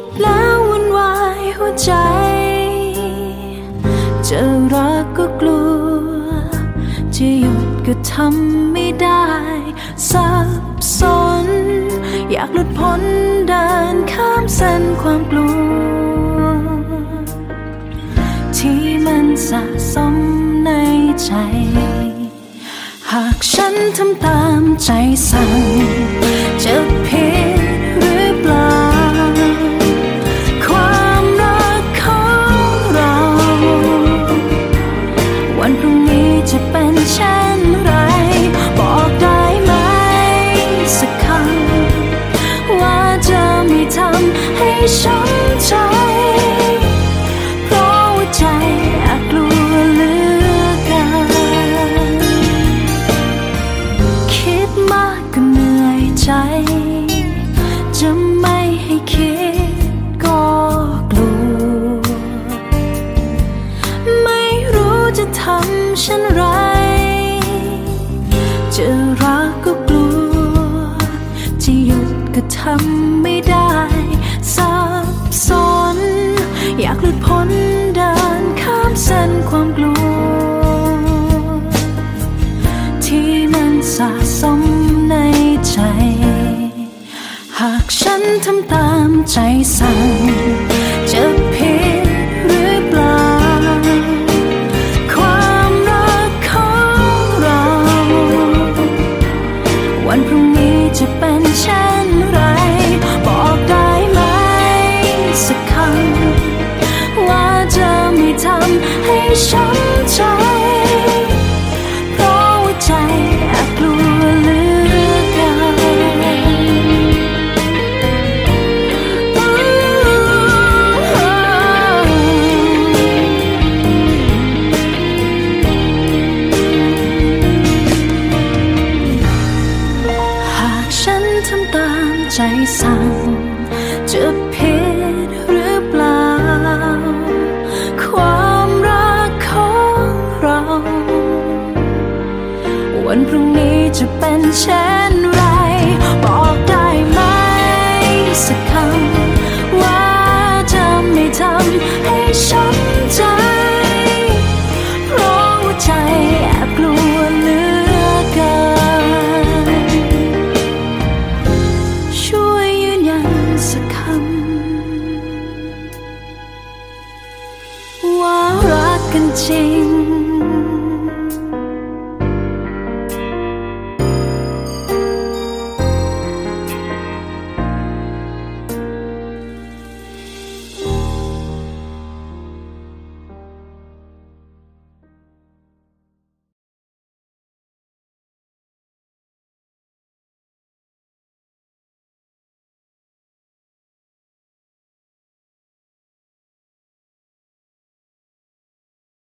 ดแล้ววุ่นวายหัวใจ จะรักก็กลัว จะหยุดก็ทำไม่ได้สับสน อยากหลุดพ้นเดินข้ามเส้นความกลัว ที่มันสะสมในใจ หากฉันทำตามใจสั่ง สักคำว่าจะไม่ทำให้ช้ำใจ เพราะว่าใจอาจกลัวเหลือเกินคิดมากก็เหนื่อยใจ จะไม่ให้คิดก็กลัว ไม่รู้จะทำเช่นไรำไม่ได้สับสนอยากหลุดพ้นเดินข้ามเส้นความกลัว ที่มันสะสมในใจ หากฉันทำตามใจสั่งจะผิดหรือเปล่าความรักของเรา วันพรุ่งนี้จะเป็นเช่น หรือเปล่า ความรักของเรา วันพรุ่งนี้จะเป็นเช่น 心